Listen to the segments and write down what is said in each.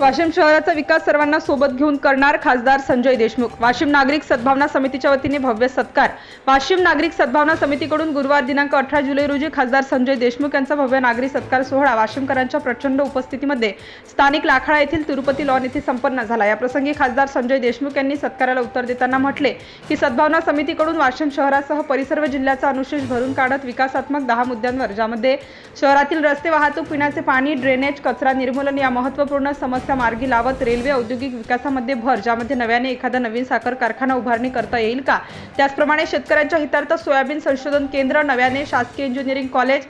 वाशिम शहराचा विकास सर्वांना सोबत घेऊन करणार खासदार संजय देशमुख. वाशिम नागरिक सद्भावना समितीच्या वतीने भव्य सत्कार. वाशिम नागरिक सद्भावना समितीकडून गुरुवार दिनांक अठरा जुलै रोजी खासदार संजय देशमुख यांचा भव्य नागरिक सत्कार सोहळा वाशिमकरांच्या प्रचंड उपस्थितीमध्ये स्थानिक लाखाळा येथील तिरुपती लॉन येथे संपन्न झाला. या प्रसंगी खासदार संजय देशमुख यांनी सत्काराला उत्तर देताना म्हटले की सद्भावना समितीकडून वाशिम शहरासह परिसर व जिल्ह्याचा अनुशेष भरून काढत विकासात्मक दहा मुद्द्यांवर ज्यामध्ये शहरातील रस्ते वाहतूक पिण्याचे पाणी ड्रेनेज कचरा निर्मूलन या महत्त्वपूर्ण समस्या मार्गी लावत रेल्वे औद्योगिक विकासामध्ये भर ज्यामध्ये नव्याने एखादा नवीन साखर कारखाना उभारणी करता येईल का? त्याचप्रमाणे शेतकऱ्यांच्या हितार्थ सोयाबीन संशोधन केंद्र नव्याने शासकीय इंजिनिअरिंग कॉलेज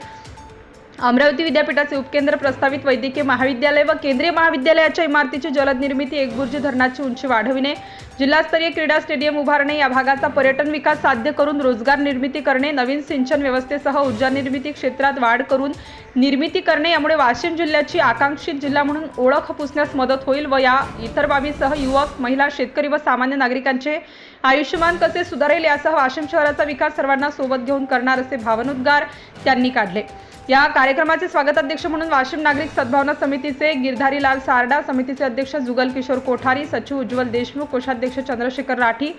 अमरावती विद्यापीठाचे उपकेंद्र प्रस्तावित वैद्यकीय महाविद्यालय व केंद्रीय महाविद्यालयाच्या इमारतीची जलद निर्मिती एकबुर्जी धरणाची उंची वाढविणे जिल्हास्तरीय क्रीडा स्टेडियम उभारणे या भागाचा पर्यटन विकास साध्य करून रोजगार निर्मिती करणे नवीन सिंचन व्यवस्थेसह ऊर्जा निर्मिती क्षेत्रात वाढ करून निर्मिती करणे यामुळे वाशिम जिल्ह्याची आकांक्षित जिल्हा म्हणून ओळख पुसण्यास मदत होईल व या इतर बाबीसह युवक महिला शेतकरी व सामान्य नागरिकांचे आयुष्यमान कसे सुधारेल यासह वाशिम शहराचा विकास सर्वांना सोबत घेऊन करणार असे भावनोद्गार त्यांनी काढले. या कार्यक्रमाचे स्वागताध्यक्ष म्हणून वाशिम नागरिक सद्भावना समितीचे गिरधारीलाल सारडा समितीचे अध्यक्ष जुगल किशोर कोठारी सचिव उज्ज्वल देशमुख कोषाध्यक्ष चंद्रशेखर राठी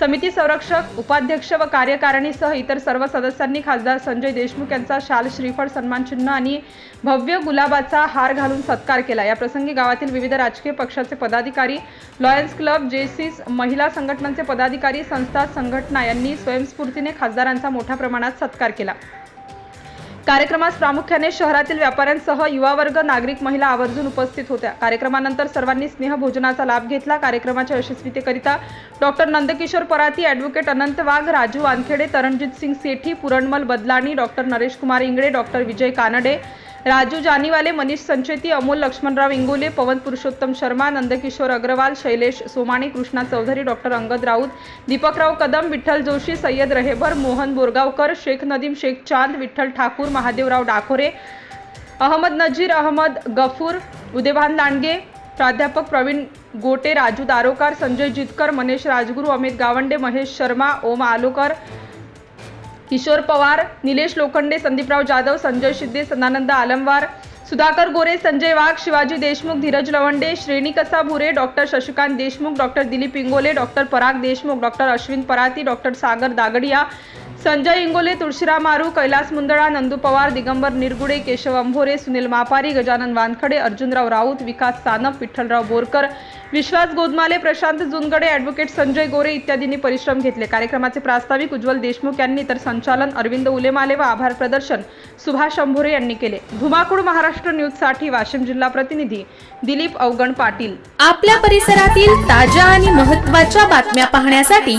समिती संरक्षक उपाध्यक्ष व कार्यकारिणीसह इतर सर्व सदस्यांनी खासदार संजय देशमुख यांचा शाल श्रीफळ सन्मानचिन्ह आणि भव्य गुलाबाचा हार घालून सत्कार केला. या प्रसंगी गावातील विविध राजकीय पक्षाचे पदाधिकारी लॉयन्स क्लब जेसीस महिला संघटनांचे पदाधिकारी संस्था संघटना यांनी स्वयंस्फूर्तीने खासदारांचा मोठ्या प्रमाणात सत्कार केला. कार्यक्रमास प्रामुख्याने शहरातील व्यापाऱ्यांसह युवा वर्ग नागरिक महिला आवर्जून उपस्थित होत्या. कार्यक्रमानंतर सर्वांनी स्नेहभोजनाचा लाभ घेतला. कार्यक्रमाच्या यशस्वीतेकरिता doctor Nandkishor Parati advocate Anant Wagh Raju Wankhede Taranjit Singh Sethi Puranmal Badlani doctor Naresh Kumar Ingde doctor Vijay Kanade Raju Janiwale Manish Sancheti Amol Laxmanrao Ingole Pawan Purushottam Sharma Nandkishor Agrawal Shailesh Somani Krishna Chaudhari doctor Angad Raut Deepakrao Kadam Vitthal Joshi Sayyad Rahebar Mohan Borgaonkar Shaikh Nadeem Shaikh Chand Vitthal Thakur Mahadevrao Dakore Ahmad Nazir Ahmad Gafoor Udaybhan Landge प्राध्यापक प्रवीण गोटे राजू दारोकार संजय जितकर मनेश राजगुरू अमित गावंडे महेश शर्मा ओम आलोकर किशोर पवार निलेश लोखंडे संदीपराव जाधव संजय शिंदे सदानंद आलमवार सुधाकर गोरे संजय वाघ शिवाजी देशमुख धीरज लवंडे श्रेणी कसा Bhure doctor Shashikant Deshmukh doctor Dilip Ingole doctor Parag Deshmukh doctor Ashwin Parati doctor Sagar Dagadia Sanjay Ingole Tulshiram Maru Kailas Mundada Nandu Pawar Digambar Nirgude Keshav Ambhore Sunil Mapari Gajanan Wankhade Arjunrao Raut Vikas Sanap Vitthalrao Borkar Vishwas Godmale Prashant Jungade advocate Sanjay Gore इत्यादींनी परिश्रम घेतले. कार्यक्रमाचे प्रास्ताविक उज्ज्वल देशमुख यांनी तर संचालन अरविंद उलेमाले व आभार प्रदर्शन सुभाष अंभोरे यांनी केले. धुमाकूळ महाराष्ट्र न्यूजसाठी वाशिम जिल्हा प्रतिनिधी दिलीप अवगण पाटील. आपल्या परिसरातील ताज्या आणि महत्त्वाच्या बातम्या पाहण्यासाठी